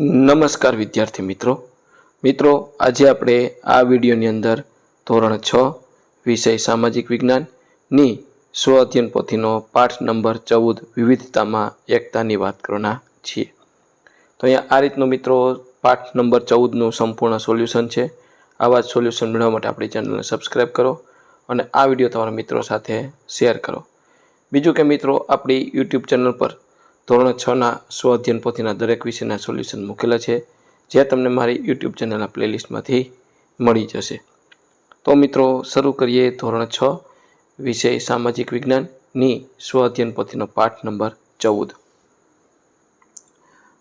નમસ્કાર વિદ્યાર્થી મિત્રો. મિત્રો, આજે આપણે આ વિડીયોની અંદર ધોરણ છ, વિષય સામાજિક વિજ્ઞાનની સ્વ અધ્યયન પોથીનો પાઠ નંબર ચૌદ વિવિધતામાં એકતાની વાત કરવાના છીએ. તો અહીંયા આ રીતનું મિત્રો પાઠ નંબર ચૌદનું સંપૂર્ણ સોલ્યુશન છે. આવા જ સોલ્યુશન મેળવવા માટે આપણી ચેનલને સબસ્ક્રાઈબ કરો અને આ વીડિયો તમારા મિત્રો સાથે શેર કરો. બીજું કે મિત્રો, આપણી યુટ્યુબ ચેનલ પર ધોરણ છના સ્વ અધ્યયન પોથીના દરેક વિષયના સોલ્યુશન મૂકેલા છે, જે તમને મારી યુટ્યુબ ચેનલના પ્લેલિસ્ટમાંથી મળી જશે. તો મિત્રો, શરૂ કરીએ ધોરણ છ, વિષય સામાજિક વિજ્ઞાનની સ્વ અધ્યયન પોથીનો પાઠ નંબર ચૌદ.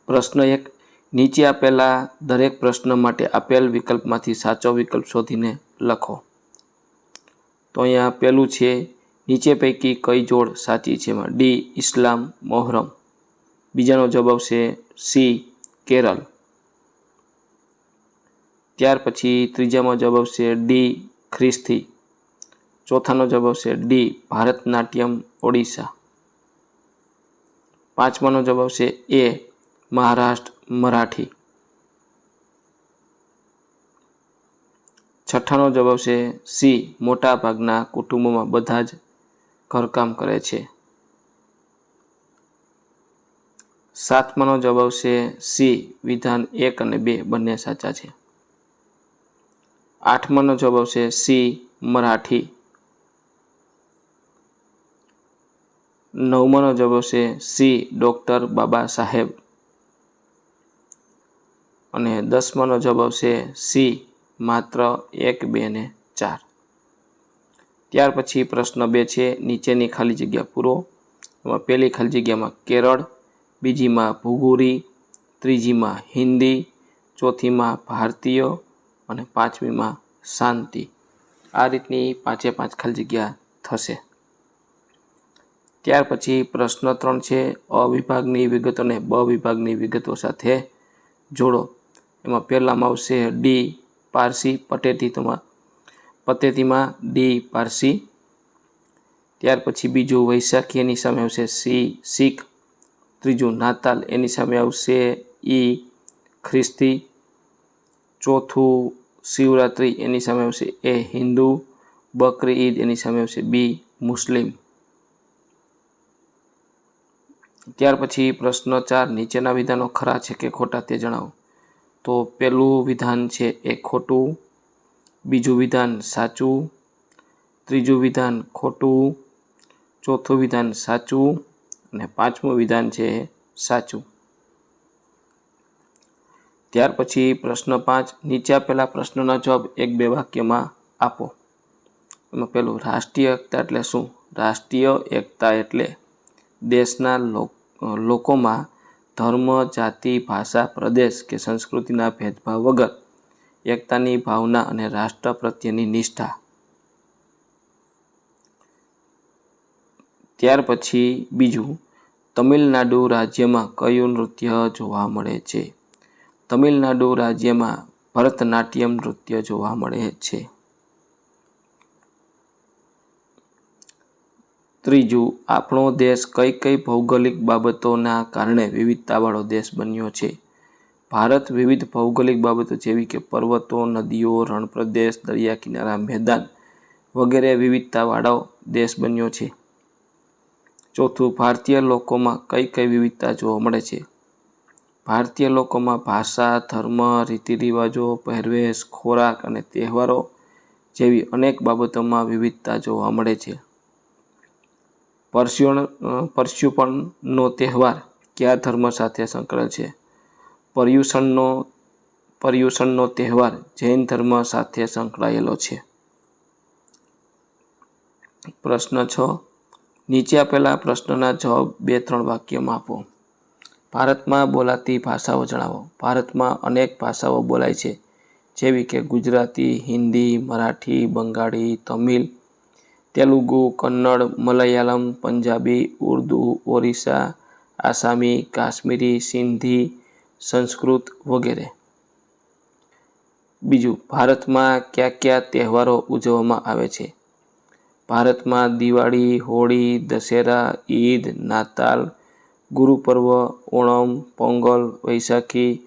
પ્રશ્ન એક, નીચે આપેલા દરેક પ્રશ્ન માટે આપેલ વિકલ્પમાંથી સાચો વિકલ્પ શોધીને લખો. તો અહીંયા પહેલું છે, નીચે પૈકી કઈ જોડ સાચી છે? ડી, ઇસ્લામ, મોહરમ. બીજાનો જવાબ આવશે સી, કેરળ. ત્યાર પછી ત્રીજામાં જવાબ આવશે ડી, ખ્રિસ્તી. ચોથાનો જવાબ આવશે ડી, ભારતનાટ્યમ, ઓડિશા. પાંચમાનો જવાબ આવશે એ, મહારાષ્ટ્ર, મરાઠી. છઠ્ઠાનો જવાબ આવશે સી મોટા ભાગના કુટુંબોમાં બધા જ ઘરકામ કરે છે. સાતમાનો જવાબ આવશે સી, વિધાન એક અને બે બંને સાચા છે. આઠમાનો જવાબ આવશે સી, મરાઠી. નવમાનો જવાબ આવશે સી, ડૉક્ટર બાબા સાહેબ. અને દસમાનો જવાબ આવશે સી, માત્ર એક, બે ને ચાર. ત્યાર પછી પ્રશ્ન બે છે, નીચેની ખાલી જગ્યા પૂરો. એમાં પહેલી ખાલી જગ્યામાં કેરળ બીજીમાં ભૂગુરી ત્રીજીમાં હિન્દી, ચોથીમાં ભારતીય અને પાંચમીમાં શાંતિ. આ રીતની પાંચે પાંચ ખાલી જગ્યા થશે. ત્યાર પછી પ્રશ્ન ત્રણ છે અ વિભાગની વિગતોને બ વિભાગની વિગતો સાથે જોડો. એમાં પહેલામાં આવશે ડી પારસી પટેટીમાં પતેતીમાં ડી પારસી. ત્યાર પછી બીજું વૈશાખી એની સામે આવશે સી શીખ. ત્રીજું નાતાલ, એની સામે આવશે ઈ ખ્રિસ્તી. ચોથું શિવરાત્રિ, એની સામે આવશે એ હિન્દુ. બકરી ઈદ, એની સામે આવશે બી મુસ્લિમ. ત્યાર પછી પ્રશ્ન ચાર, નીચેના વિધાનો ખરા છે કે ખોટા તે જણાવો. તો પહેલું વિધાન છે એ ખોટું, બીજું વિધાન સાચું, ત્રીજું વિધાન ખોટું, ચોથું વિધાન સાચું અને પાંચમું વિધાન છે સાચું. ત્યાર પછી પ્રશ્ન પાંચ, નીચે આપેલા પ્રશ્નોના જવાબ એક બે વાક્યમાં આપો. એમાં પેલું, રાષ્ટ્રીય એકતા એટલે શું? રાષ્ટ્રીય એકતા એટલે દેશના લોકોમાં ધર્મ, જાતિ, ભાષા, પ્રદેશ કે સંસ્કૃતિના ભેદભાવ વગર એકતાની ભાવના અને રાષ્ટ્ર પ્રત્યેની નિષ્ઠા ત્યાર પછી બીજું તમિલનાડુ રાજ્યમાં કયું નૃત્ય જોવા મળે છે? તમિલનાડુ રાજ્યમાં ભરતનાટ્યમ નૃત્ય જોવા મળે છે. ત્રીજું, આપણો દેશ કઈ કઈ ભૌગોલિક બાબતોના કારણે વિવિધતાવાળો દેશ બન્યો છે? ભારત વિવિધ ભૌગોલિક બાબતો જેવી કે પર્વતો, નદીઓ, રણપ્રદેશ દરિયા કિનારા મેદાન વગેરે વિવિધતાવાળો દેશ બન્યો છે. ચોથું, ભારતીય લોકોમાં કઈ કઈ વિવિધતા જોવા મળે છે? ભારતીય લોકોમાં ભાષા, ધર્મ રીતિ રિવાજો પહેરવેશ, ખોરાક અને તહેવારો જેવી અનેક બાબતોમાં વિવિધતા જોવા મળે છે. પરસ્યુણ પરસ્યુપણનો તહેવાર કયા ધર્મ સાથે સંકળાયેલ છે? પર્યુષણનો પર્યુષણનો તહેવાર જૈન ધર્મ સાથે સંકળાયેલો છે. પ્રશ્ન છ નીચે આપેલા પ્રશ્નના જવાબ બે ત્રણ વાક્યમાં આપો. ભારતમાં બોલાતી ભાષાઓ જણાવો. ભારતમાં અનેક ભાષાઓ બોલાય છે. જેવી કે ગુજરાતી, હિન્દી, મરાઠી, બંગાળી, તમિલ, તેલુગુ, કન્નડ, મલયાલમ, પંજાબી, ઉર્દુ, ઓરિસ્સા, આસામી, કાશ્મીરી, સિંધી, સંસ્કૃત વગેરે. બીજું, ભારતમાં કયા કયા તહેવારો ઉજવવામાં આવે છે? ભારતમાં દિવાળી, હોળી, દશેરા, ઈદ, નાતાલ, ગુરુપર્વ, ઓણમ, પોંગલ, વૈશાખી,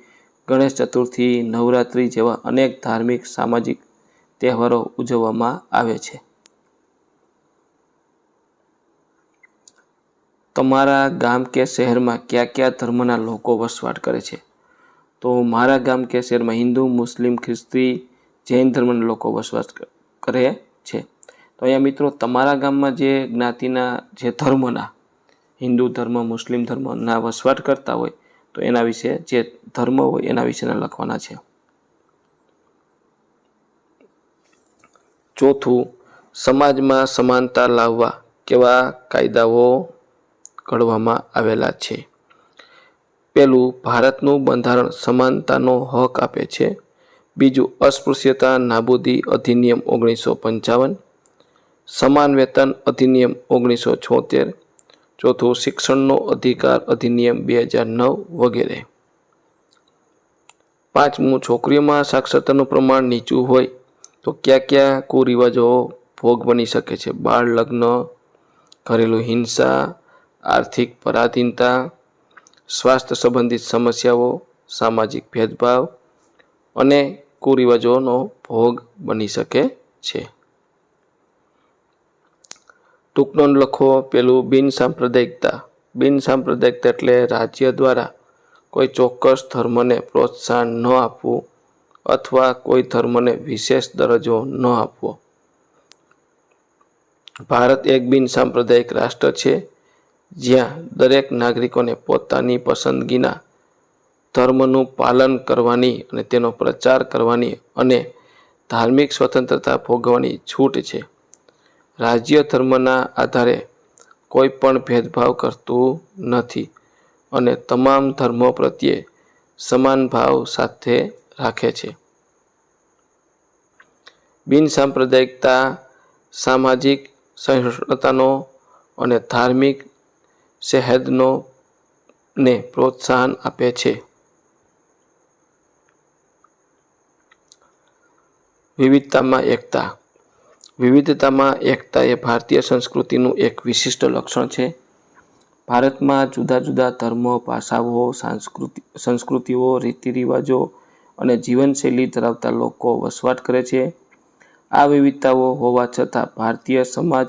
ગણેશ ચતુર્થી, નવરાત્રિ જેવા અનેક ધાર્મિક, સામાજિક તહેવારો ઉજવવામાં આવે છે. તમારા ગામ કે શહેરમાં કયા કયા ધર્મના લોકો વસવાટ કરે છે? તો મારા ગામ કે શહેરમાં હિન્દુ, મુસ્લિમ, ખ્રિસ્તી, જૈન ધર્મના લોકો વસવાટ કરે છે. તો અહીંયા મિત્રો તમારા ગામમાં જે જ્ઞાતિના જે ધર્મના, હિન્દુ ધર્મ, મુસ્લિમ ધર્મના વસવાટ કરતા હોય, તો એના વિશે જે ધર્મ હોય એના વિશેના લખવાના છે. ચોથું, સમાજમાં સમાનતા લાવવા કેવા કાયદાઓ ઘડવામાં આવેલા છે. પેલું ભારતનું બંધારણ સમાનતાનો હક આપે છે. બીજું, અસ્પૃશ્યતા નાબૂદી અધિનિયમ ઓગણીસો પંચાવન. સમાન વેતન અધિનિયમ ઓગણીસો છોતેર, ચોથું શિક્ષણનો અધિકાર અધિનિયમ બે હજાર નવ વગેરે. પાંચમું, છોકરીઓમાં સાક્ષરતાનું પ્રમાણ નીચું હોય તો કયા કયા કુરિવાજો ભોગ બની શકે છે? બાળ લગ્ન, ઘરેલું હિંસા, આર્થિક પરાધીનતા, સ્વાસ્થ્ય સંબંધિત સમસ્યાઓ, સામાજિક ભેદભાવ અને કુરિવાજોનો ભોગ બની શકે છે. ટૂંકનો લખો પેલું બિન સાંપ્રદાયિકતા. બિન સાંપ્રદાયિકતા એટલે રાજ્ય દ્વારા કોઈ ચોક્કસ ધર્મને પ્રોત્સાહન ન આપવું અથવા કોઈ ધર્મને વિશેષ દરજ્જો ન આપવો. ભારત એક બિન સાંપ્રદાયિક રાષ્ટ્ર છે, જ્યાં દરેક નાગરિકોને પોતાની પસંદગીના ધર્મનું પાલન કરવાની અને તેનો પ્રચાર કરવાની અને ધાર્મિક સ્વતંત્રતા ભોગવવાની છૂટ છે. રાજ્ય ધર્મના આધારે કોઈ પણ ભેદભાવ કરતું નથી અને તમામ ધર્મો પ્રત્યે સમાન ભાવ સાથે રાખે છે. બિન સાંપ્રદાયિકતા, સામાજિક સહિષ્ણુતાનો અને ધાર્મિક શહેદનો ને પ્રોત્સાહન આપે છે. વિવિધતામાં એકતા વિવિધતામાં એકતા એ ભારતીય સંસ્કૃતિનું એક વિશિષ્ટ લક્ષણ છે. ભારતમાં જુદા જુદા ધર્મો, ભાષાઓ, સાંસ્કૃતિ, સંસ્કૃતિઓ રીતિ રિવાજો અને જીવનશૈલી ધરાવતા લોકો વસવાટ કરે છે. આ વિવિધતાઓ હોવા છતાં ભારતીય સમાજ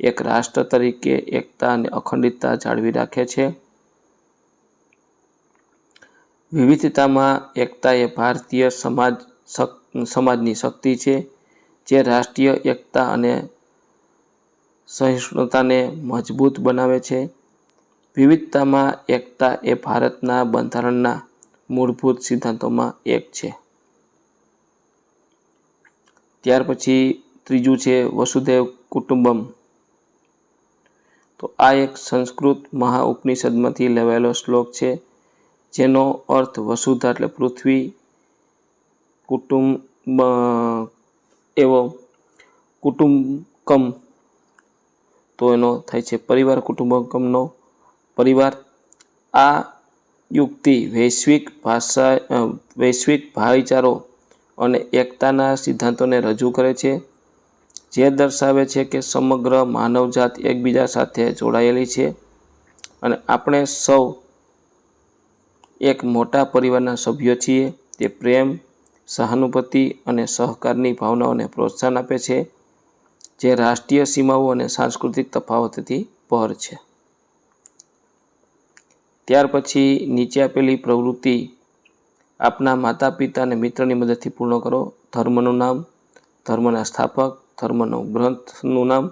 એક રાષ્ટ્ર તરીકે એકતા અને અખંડિતતા જાળવી રાખે છે. વિવિધતામાં એકતા એ ભારતીય સમાજ સમાજની શક્તિ છે. જે રાષ્ટ્રીય એકતા અને સહિષ્ણુતાને મજબૂત બનાવે છે. વિવિધતામાં એકતા એ ભારતના બંધારણના મૂળભૂત સિદ્ધાંતોમાં એક છે. ત્યાર પછી ત્રીજું છે વસુદેવ કુટુંબમ. તો આ એક સંસ્કૃત મહા ઉપનિષદમાંથી લેવાયેલો શ્લોક છે, જેનો અર્થ વસુધા એટલે પૃથ્વી, કુટુંબ એવો કુટુંબકમ તો એનો થાય છે પરિવાર, કુટુંબકમનો પરિવાર. આ યુક્તિ વૈશ્વિક ભાષા વૈશ્વિક ભાઈચારો અને એકતાના સિદ્ધાંતોને રજૂ કરે છે. જે દર્શાવે છે કે સમગ્ર માનવજાત એકબીજા સાથે જોડાયેલી છે અને આપણે સૌ એક મોટા પરિવારના સભ્યો છીએ. તે પ્રેમ સહાનુભૂતિ અને સહકારની ભાવનાઓને પ્રોત્સાહન આપે છે, જે રાષ્ટ્રીય સીમાઓ અને સાંસ્કૃતિક તફાવતથી પર છે. ત્યાર પછી નીચે આપેલી પ્રવૃત્તિ, આપના માતા પિતા અને મિત્રની મદદથી પૂર્ણ કરો, ધર્મનું નામ, ધર્મના સ્થાપક, ધર્મનું ગ્રંથનું નામ,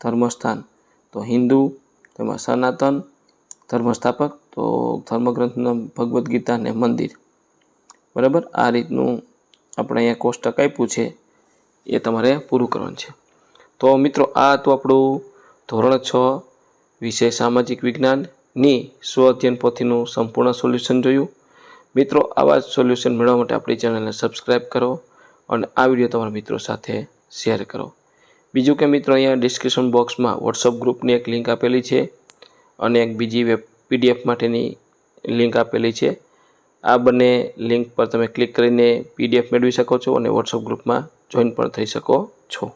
ધર્મસ્થાન. તો હિન્દુ, તેમાં સનાતન ધર્મ સ્થાપક તો ધર્મગ્રંથનું નામ ભગવદ્ ગીતા અને મંદિર. બરાબર? આ રીતનું આપણે અહીંયા કોષ્ટક આપ્યું છે, એ તમારે પૂરું કરવાનું છે. તો મિત્રો, આ હતું આપણું ધોરણ છ, વિષય સામાજિક વિજ્ઞાનની સ્વ અધ્યયન પોથીનું સંપૂર્ણ સોલ્યુશન જોયું. મિત્રો, આવા જ સોલ્યુશન મેળવવા માટે આપણી ચેનલને સબસ્ક્રાઈબ કરો અને આ વીડિયો તમારા મિત્રો સાથે શેર કરો. બીજું કે મિત્રો, અહીંયા ડિસ્ક્રિપ્શન બોક્સમાં વોટ્સઅપ ગ્રુપની એક લિંક આપેલી છે અને એક બીજી વેબ પીડીએફ માટેની લિંક આપેલી છે. આ બંને લિંક પર તમે ક્લિક કરીને પીડીએફ મેળવી શકો છો અને વોટ્સઅપ ગ્રુપમાં જોઈન પણ થઈ શકો છો.